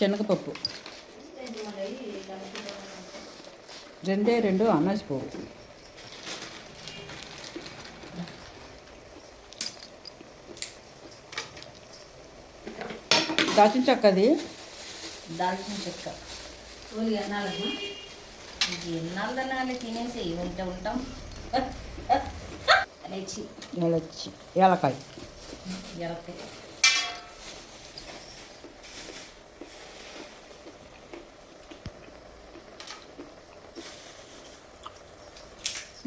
శనగపప్పు. రెండే రెండు అనాజ్ పువ్వు దాల్చిన చెక్క అది? దాల్చిన చెక్క. ఓలి ఎన్నాళ్ళమ్మా ఎన్నాళ్ళ తినేసి ఉంటే ఉంటాం. ఎలచి ఎలచి ఏలకాయ.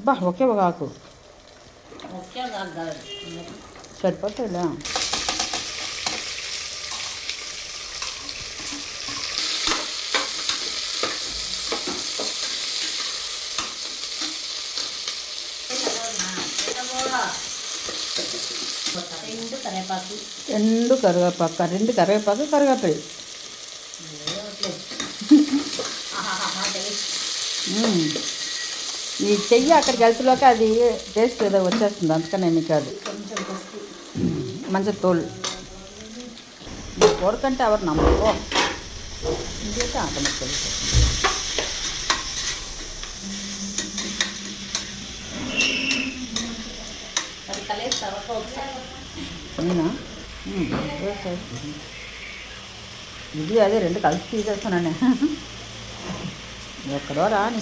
బా ఒకే ఒక ఆకు ఒకే కాదు సరిపోతుందా రెండు కరేపాకు రెండు కరివేపాకు రెండు కరివేపాకు కరివేపాకు మ్మ్. ఈ చెయ్యి అక్కడికి వెళ్తులోకి అది టేస్ట్ ఏదో వచ్చేస్తుంది. అందుకనే మీకు అది. మంచి తోలు ఈ కోరకంటే ఎవరు నమ్మకో? ఇంకైతే ఆటోమేటిక్ అవునా ఇది అదే రెండు కలిసి తీసేస్తున్నానే. ఎక్కడో రాని.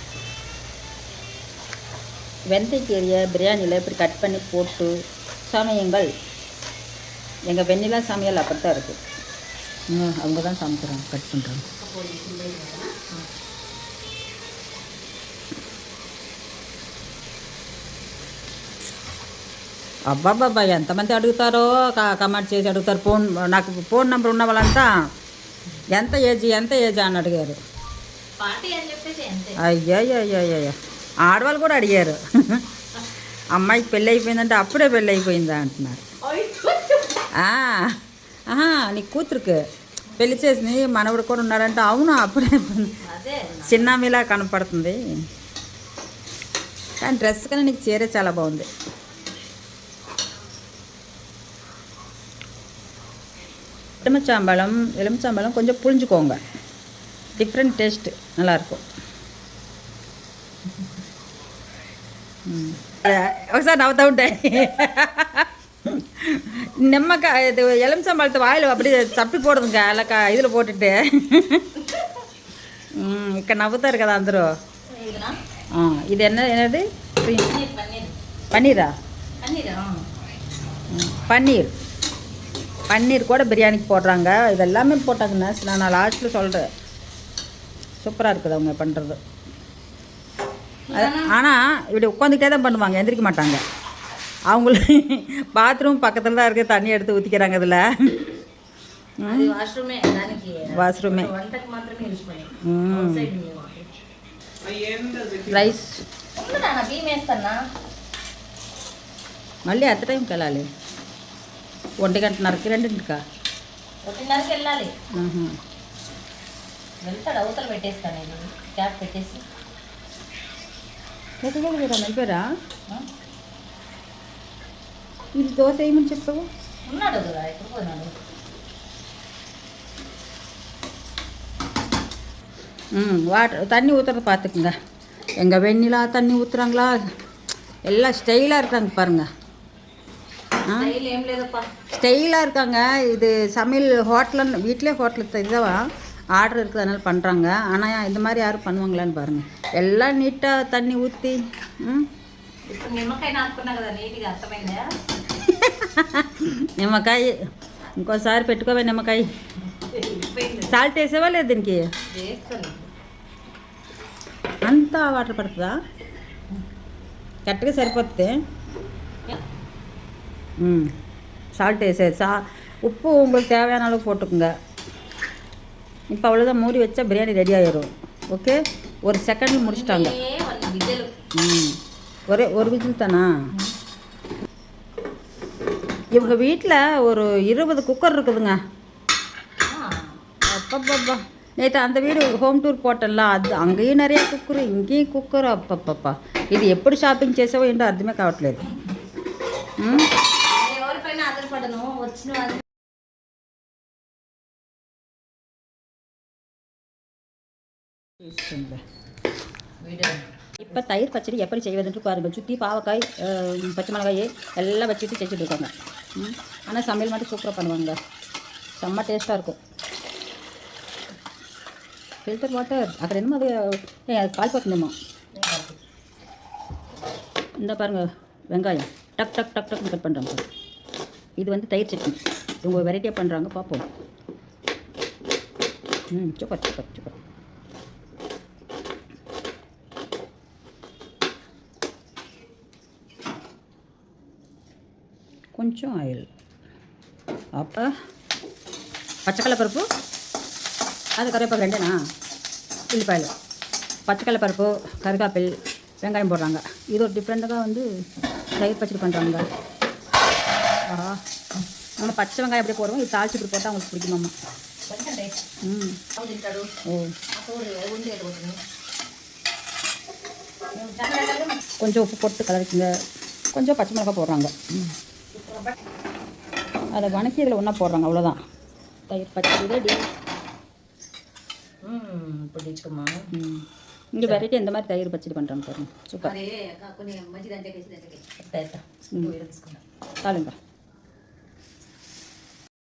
வெந்தயக்கீரையை பிரியாணியில் இப்படி கட் பண்ணி போட்டு சமயங்கள் எங்கள் வெண்ணிலா சமையல் அப்படி தான் இருக்குது அவங்க தான் சமைக்கிறாங்க கட் பண்ணுறாங்க అబ్బాబ్బాబ్బా ఎంతమంది అడుగుతారో క- కమెంట్ చేసి అడుగుతారు ఫోన్ నాకు ఫోన్ నెంబర్ ఉన్న వాళ్ళంతా ఎంత ఏజ్ ఎంత ఏజ్ అని అడిగారు పార్టీ అని చెప్పేసి అంతే అయ్యయ్యయ్యయ్య ఆడవాళ్ళు కూడా అడిగారు అమ్మాయికి పెళ్ళి అయిపోయిందంటే అప్పుడే పెళ్ళి అయిపోయిందా అంటున్నారు ఆ, ఆహా నీ కూతురుకు పెళ్లి చేసింది మనవడు కూడా ఉన్నాడంటే అవును అప్పుడే అయిపోయింది అదే చిన్నమిలా కనపడుతుంది కానీ డ్రెస్ కన్నా నీకు చీర చాలా బాగుంది எலுமிச்சாம்பழம் எலுமிச்சாம்பழம் கொஞ்சம் புழிஞ்சுக்கோங்க டிஃப்ரெண்ட் டேஸ்ட் நல்லாயிருக்கும் ఒకసారి నవ్వుతూ ఉంటాయి நெம்மக்காய் இது எலுமிச்சம்பழத்தை வாயில் அப்படியே தப்பி போடுதுங்க அலக்கா இதில் போட்டுட்டு. இக்க இருக்காதா కదా ஆ இது என்ன என்னது? பன்னீரா பன்னீர். பன்னீர்? கூட பிரியாணிக்கு போடுறாங்க. இதெல்லாமே போட்டாங்கண்ணா நான் லாஸ்ட்டில் சொல்கிறேன் சூப்பராக இருக்குது அவங்க பண்ணுறது ஆனால் இப்படி உட்காந்துக்கிட்டே தான் பண்ணுவாங்க எந்திரிக்க மாட்டாங்க அவங்களுக்கு பாத்ரூம் பக்கத்தில் தான் இருக்குது தண்ணி எடுத்து ஊற்றிக்கிறாங்க இதில் అది వాష్రూమే దానికి వాష్రూమే వంటకి మాత్రమే యూజ్ பண்ணி మ్మ్. అవుట్ సైడ్ రైస్ ఉంది నాన్న బియ్యం వేస్తానా మళ్ళీ ఎంత టైంకి వెళ్ళాలి ఒంటి గంటన్నరకి రెండింటికా ఒకటిన్నరకి వెళ్ళాలి ఆహా. వెళ్తాడు అవతల పెట్టేస్తాను ఇది క్యాప్ పెట్టేసి ఎక్కడికి అయిపోయారా ఆ? ఇది దోశ వేయమని చెప్పావు ఉన్నాడు కదా ఎక్కడ పోయినాడు ம் வாட்டர் தண்ணி ஊற்றுறத பார்த்துக்குங்க எங்கள் வெண்ணிலா தண்ணி ஊற்றுறாங்களா எல்லாம் ஸ்டைலாக இருக்காங்க பாருங்க ஆ స్టైల్ ఏం లేదప్పా ஸ்டைலாக இருக்காங்க இது சமையல் ஹோட்டல் வீட்டிலே ஹோட்டல் இதுவா ஆர்டர் இருக்குது அதனால பண்ணுறாங்க ஆனால் இந்த மாதிரி யாரும் பண்ணுவாங்களான்னு பாருங்கள் எல்லாம் நீட்டாக தண்ணி ஊற்றி ம் ఇప్పుడు నిమ్మకాయ నాకున్నా కదా నీట్గా అర్థమైందా నిమ్మకాయ ఇంకోసారి పెట్టుకోవే నిమ్మకాయ సాల్ట్ వేసేవా లేదు దీనికి వేస్తాను అంతా వాటర్ పడుతుందా కరెక్ట్గా సరిపోతుంది ம் சால்ட் வேசே சா உப்பு உங்களுக்கு தேவையான அளவு போட்டுக்கோங்க இப்போ அவ்வளோதான் மூடி வச்சா பிரியாணி ரெடி ஆயிரும் ஓகே ஒரு செகண்டில் முடிச்சிட்டாங்க ఏ వన్ విజిల్ ம் ஒரே ஒரு விசில் தானா இவங்க வீட்டில் ஒரு இருபது குக்கர் இருக்குதுங்க அப்பப்பப்பா நேற்று அந்த வீடு ஹோம் டூர் போட்டல அது அங்கேயும் நிறைய కుక్కరు ఇంకేం కుక్కరు అప్పప్పప్పా ఇది ఎప్పుడు షాపింగ్ చేసావో ఏంటో అర్థమే కావట్లేదు இப்போ தயிர் பச்சடி எப்படி செய்வதுன்ட்டு பாருங்கள் சுற்றி பாவக்காய் பச்சை மிளகாய் எல்லாம் வச்சுட்டு செஞ்சுட்டு இருக்காங்க. ஆனால் சமையல் மட்டும் சூப்பராக பண்ணுவாங்க. செம்ம டேஸ்ட்டாக இருக்கும். ஃபில்டர் வாட்டர் அக்கட என்னமோ அது கால் பார்க்கணுமா இந்த பாருங்கள் வெங்காயம். டக் டக் டக் டக் கட் பண்ணுறாங்க இது வந்து தயிர் சட்னி. இவங்க வெரைட்டியாக பண்ணுறாங்க பார்ப்போம் ம் சூப்பர் சூப்பர் சூப்பர் కొంచెం ఆయిల్ అప్ప పచ్చకల్లపరుపు అది కరివేపాకు రెండేనా ఉల్లిపాయలు பச்சைக்கடலைப்பருப்பு கருகாப்பில் வெங்காயம் போடுறாங்க இது ஒரு டிஃப்ரெண்ட்டாக வந்து தயிர் பச்சடி பண்ணுறாங்க ஆஹா நம்ம பச்சை வெங்காயம் அப்படியே போடுவோம் இது தாளிச்சு இப்படி போட்டால் அவங்களுக்கு பிடிக்குமாம்மா కొంచెం టేస్ట్ ம் అవి తింటాడు ஓ అప్పుడు ఉంది వెళ్ళిపోతుంది మేము చాలా రకాలుగా கொஞ்சம் உப்பு போட்டு கலரிக்குங்க கொஞ்சம் பச்சை மிளகாய் போடுறாங்க ம். அதை வணக்கி இதில் ஒன்றா போடுறாங்க அவ்வளோதான் தயிர் பச்சடி ரெடி. ம் இங்கே வெரைட்டி எந்த மாதிரி தயிர் பச்சடி பண்ணுறாங்க பாருங்க. சூப்பர். தாளுங்க